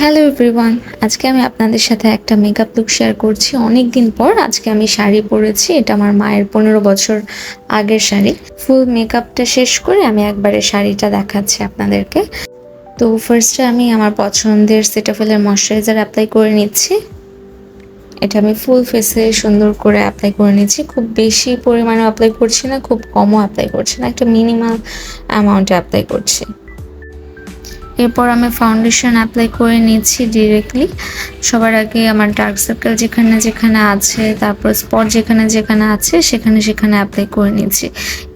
Hello everyone আজকে আমি আপনাদের সাথে একটা মেকআপ লুক শেয়ার করছি। অনেক দিন পর আজকে আমি শাড়ি পরেছি। এটা আমার মায়ের পনেরো বছর আগের শাড়ি। ফুল মেকআপটা শেষ করে আমি একবারে শাড়িটা দেখাচ্ছি আপনাদেরকে। তো ফার্স্টে আমি আমার পছন্দের সেটাফেলের ময়শ্চারাইজার অ্যাপ্লাই করে নিচ্ছি। এটা আমি ফুল ফেসে সুন্দর করে অ্যাপ্লাই করে নিচ্ছি। খুব বেশি পরিমাণে অ্যাপ্লাই করছি না, খুব কমও অ্যাপ্লাই করছি না। একটা মিনিমাম অ্যামাউন্টে অ্যাপ্লাই করছি। এরপর আমি ফাউন্ডেশন অ্যাপ্লাই করে নিচ্ছি ডিরেক্টলি সবার আগে আমার ডার্ক সার্কেল যেখানে যেখানে আছে, তারপর স্পট যেখানে যেখানে আছে, সেখানে সেখানে অ্যাপ্লাই করে নিচ্ছি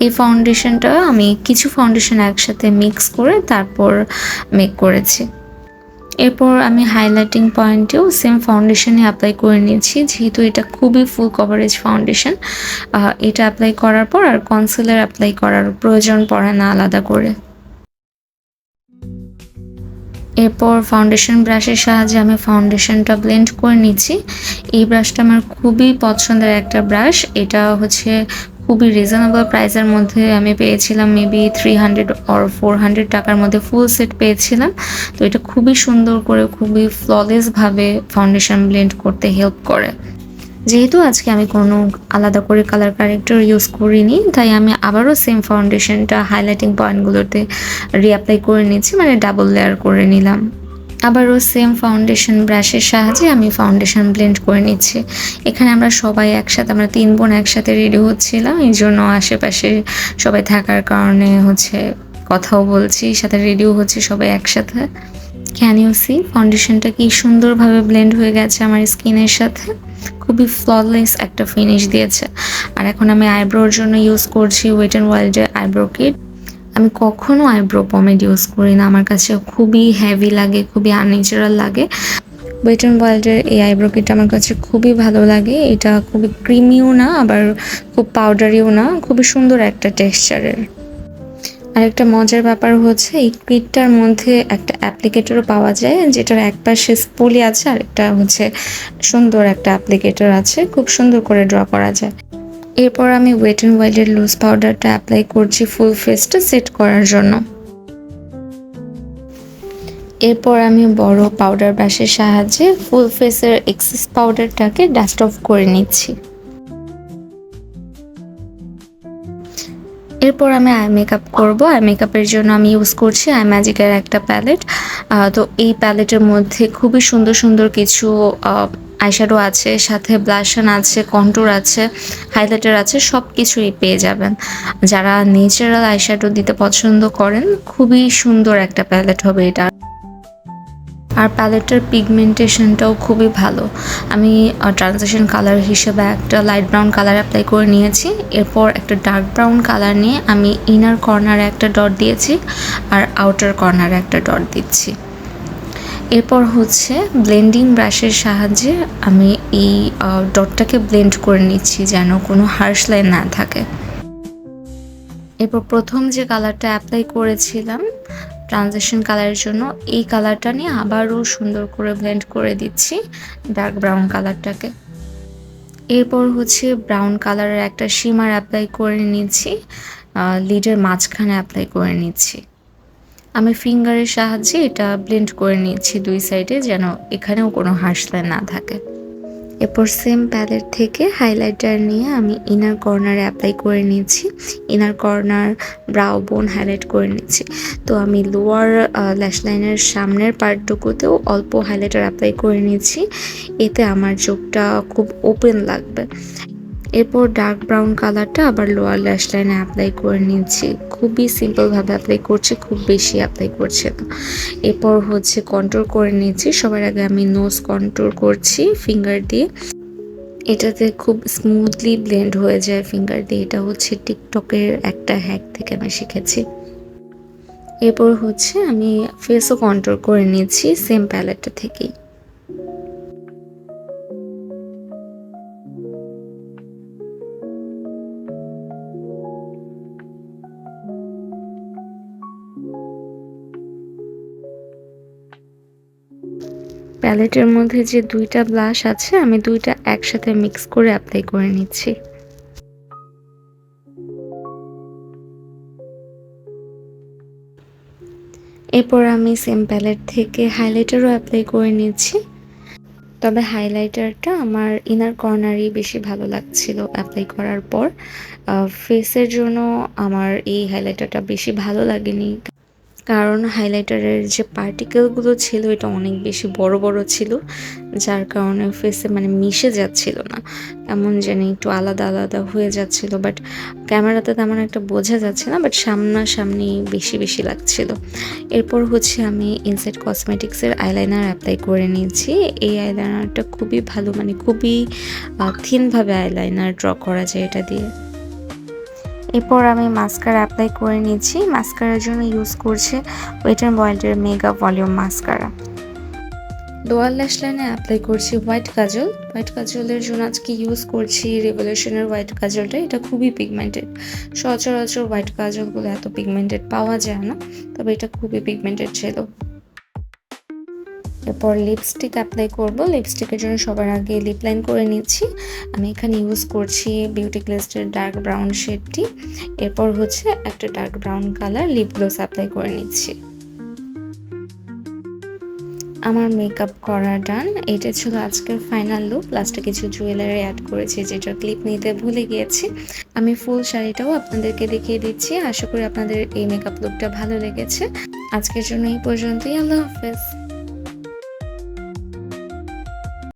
এই ফাউন্ডেশনটা আমি কিছু ফাউন্ডেশন একসাথে মিক্স করে তারপর মেক করেছি। এরপর আমি হাইলাইটিং পয়েন্টেও সেম ফাউন্ডেশনে অ্যাপ্লাই করে নিয়েছি, যেহেতু এটা খুবই ফুল কভারেজ ফাউন্ডেশন এটা অ্যাপ্লাই করার পর আর কনসিলার অ্যাপ্লাই করার প্রয়োজন পড়ে না আলাদা করে। এরপর ফাউন্ডেশন ব্রাশের সাহায্যে আমি ফাউন্ডেশনটা ব্লেন্ড করে নিচ্ছি। এই ব্রাশটা আমার খুবই পছন্দের একটা ব্রাশ এটা হচ্ছে খুবই রিজনেবল প্রাইসের মধ্যে আমি পেয়েছিলাম maybe three hundred or four hundred টাকার মধ্যে ফুল সেট পেয়েছিলাম। তো এটা খুবই সুন্দর করে, খুবই ফ্ললেসভাবে ফাউন্ডেশন ব্লেন্ড করতে হেল্প করে। যেহেতু আজকে আমি কোনো আলাদা করে কালার কারেক্টর ইউজ করিনি, তাই আমি আবারও সেম ফাউন্ডেশনটা হাইলাইটিং পয়েন্টগুলোতে রিঅ্যাপ্লাই করে নিচ্ছি মানে ডাবল লেয়ার করে নিলাম। আবারও সেম ফাউন্ডেশন ব্রাশের সাহায্যে আমি ফাউন্ডেশন ব্লেন্ড করে নিচ্ছি। এখানে আমরা সবাই একসাথে, আমরা তিন বোন একসাথে রেডি হচ্ছিলাম, এই জন্য আশেপাশে সবাই থাকার কারণে হচ্ছে কথাও বলছি, সাথে রেডিও হচ্ছে সবাই একসাথে। ক্যান ইউ সি ফাউন্ডেশনটা কি সুন্দরভাবে ব্লেন্ড হয়ে গেছে আমার স্কিনের সাথে। খুবই ফ্ললেস একটা ফিনিশ দিয়েছে। আর এখন আমি আইব্রোর জন্য ইউজ করছি ওয়েট অ্যান্ড ওয়াইল্ডের আইব্রো কিট আমি কখনো আইব্রো পমেড ইউজ করি না। আমার কাছে খুবই হেভি লাগে, খুবই আননেচারাল লাগে। ওয়েট অ্যান্ড ওয়াইল্ডের এই আইব্রো কিটটা আমার কাছে খুবই ভালো লাগে। এটা খুবই ক্রিমিও না, আবার খুব পাউডারিও না। খুবই সুন্দর একটা টেক্সচারের আরেকটা মজার ব্যাপার হচ্ছে, এই কিটটার মধ্যে একটা অ্যাপ্লিকেটরও পাওয়া যায়, যেটার এক পাশে স্পুলি আছে আর একটা হচ্ছে সুন্দর একটা অ্যাপ্লিকেটর আছে, খুব সুন্দর করে ড্র করা যায়। এরপর আমি ওয়েট অ্যান্ড ওয়াইল্ডের লুজ পাউডারটা অ্যাপ্লাই করছি ফুল ফেসটা সেট করার জন্য। এরপর আমি বড় পাউডার ব্রাশের সাহায্যে ফুল ফেসের এক্সেস পাউডারটাকে ডাস্ট অফ করে নিচ্ছি। এরপর আমি আই মেকআপ করব। আই মেকআপের জন্য আমি ইউজ করছি আই ম্যাজিকের একটা প্যালেট তো এই প্যালেটের মধ্যে খুবই সুন্দর সুন্দর কিছু আইশ্যাডো আছে, সাথে ব্লাশন আছে কন্ট্রোর আছে হাইলাইটার আছে সব কিছুই পেয়ে যাবেন। যারা নেচারাল আইশ্যাডো দিতে পছন্দ করেন, খুবই সুন্দর একটা প্যালেট হবে এটা। আর প্যালেটের পিগমেন্টেশনটাও খুবই ভালো। আমি ট্রানজেকশন কালার হিসেবে একটা লাইট ব্রাউন কালার অ্যাপ্লাই করে নিয়েছি। এরপর একটা ডার্ক ব্রাউন কালার নিয়ে আমি ইনার কর্নারে একটা ডট দিয়েছি আর আউটার কর্নারে একটা ডট দিচ্ছি। এরপর হচ্ছে ব্লেন্ডিং ব্রাশের সাহায্যে আমি এই ডটটাকে ব্লেন্ড করে নিচ্ছি যেন কোনো হার্শ লাইন না থাকে। এরপর প্রথম যে কালারটা অ্যাপ্লাই করেছিলাম ট্রানজেকশন কালারের জন্য এই কালারটা নিয়ে আবারও সুন্দর করে ব্লেন্ড করে দিচ্ছি ডার্ক ব্রাউন কালারটাকে এরপর হচ্ছে ব্রাউন কালারের একটা শিমার অ্যাপ্লাই করে নিচ্ছি লিডের মাঝখানে অ্যাপ্লাই করে নিচ্ছি। আমি ফিঙ্গারের সাহায্যে এটা ব্লেন্ড করে নিচ্ছি দুই সাইডে যেন এখানেও কোনো হাসলাইন না থাকে। এরপর সেম প্যালেট থেকে হাইলাইটার নিয়ে আমি ইনার কর্নারে অ্যাপ্লাই করে নিয়েছি। Inner corner brow bone highlight করে নিয়েছি। তো আমি লোয়ার ল্যাশ লাইনের সামনের পার্টটুকুতেও অল্প হাইলাইটার অ্যাপ্লাই করে নিয়েছি। এতে আমার চোখটা খুব ওপেন লাগবে। এরপর ডার্ক ব্রাউন কালারটা আবার লোয়ার ল্যাশ লাইনে অ্যাপ্লাই করে নিচ্ছি খুবই সিম্পলভাবে অ্যাপ্লাই করছি, খুব বেশি অ্যাপ্লাই করছে না। এরপর হচ্ছে কন্ট্রোল করে নিচ্ছি সবার আগে আমি নোজ কন্ট্রোল করছি ফিঙ্গার দিয়ে। এটাতে খুব স্মুথলি ব্লেন্ড হয়ে যায় ফিঙ্গার দিয়ে। এটা হচ্ছে টিকটকের একটা হ্যাক থেকে আমি শিখেছি। এরপর হচ্ছে আমি ফেসও কন্ট্রোল করে নিয়েছি সেম প্যালেটটা থেকেই। প্যালেটের মধ্যে যে দুইটা ব্লাশ আছে, আমি দুইটা একসাথে মিক্স করে অ্যাপ্লাই করে নিচ্ছি। এরপর আমি সেম প্যালেট থেকে হাইলাইটারও অ্যাপ্লাই করে নিচ্ছি। তবে হাইলাইটারটা আমার ইনার কর্নারই বেশি ভালো লাগছিল অ্যাপ্লাই করার পর। ফেসের জন্য আমার এই হাইলাইটারটা বেশি ভালো লাগেনি। কারণ হাইলাইটারের যে পার্টিকেলগুলো ছিল, এটা অনেক বেশি বড় বড় ছিল, যার কারণে ফেসে মানে মিশে যাচ্ছিল না। এমন জানি একটু আলাদা আলাদা হয়ে যাচ্ছিল বাট ক্যামেরাতে তেমন একটা বোঝা যাচ্ছে না বাট সামনাসামনি বেশি বেশি লাগছিল। এরপর হচ্ছে আমি ইনসাইড কসমেটিক্সের আইলাইনার অ্যাপ্লাই করে নিয়েছি। এই আইলাইনারটা খুবই ভালো মানে খুবই থিনভাবে আইলাইনার ড্র করা যায় এটা দিয়ে। এরপর আমি মাস্কারা অ্যাপ্লাই করে নিয়েছি মাস্কারার জন্য ইউজ করছি wet and ওয়াইল্ডের mega volume mascara lower lash লাইনে অ্যাপ্লাই করছি হোয়াইট কাজল। হোয়াইট কাজলের জন্য আজকে ইউজ করছি রেভলিউশনের হোয়াইট কাজলটা। এটা খুবই পিগমেন্টেড সচরাচর হোয়াইট কাজলগুলো এত পিগমেন্টেড পাওয়া যায় না, তবে এটা খুবই পিগমেন্টেড ছিল। এরপর লিপস্টিক অ্যাপ্লাই করব। লিপস্টিকের জন্য সবার আগে লিপ লাইন করে নিচ্ছি। আমি এখানে ইউজ করছি বিউটি গ্লেস্টের ডার্ক ব্রাউন শেডটি এরপর হচ্ছে একটা dark brown colour lip gloss apply করে নিচ্ছি। আমার মেকআপ করা ডান এটা ছিল আজকের ফাইনাল লুক লাস্টে কিছু জুয়েলারি অ্যাড করেছি যেটা ক্লিপ নিতে ভুলে গিয়েছি। আমি ফুল শাড়িটাও আপনাদেরকে দেখিয়ে দিচ্ছি। আশা করি আপনাদের এই মেকআপ লুকটা ভালো লেগেছে। আজকের জন্য এই পর্যন্তই। আল্লাহ হাফেজ।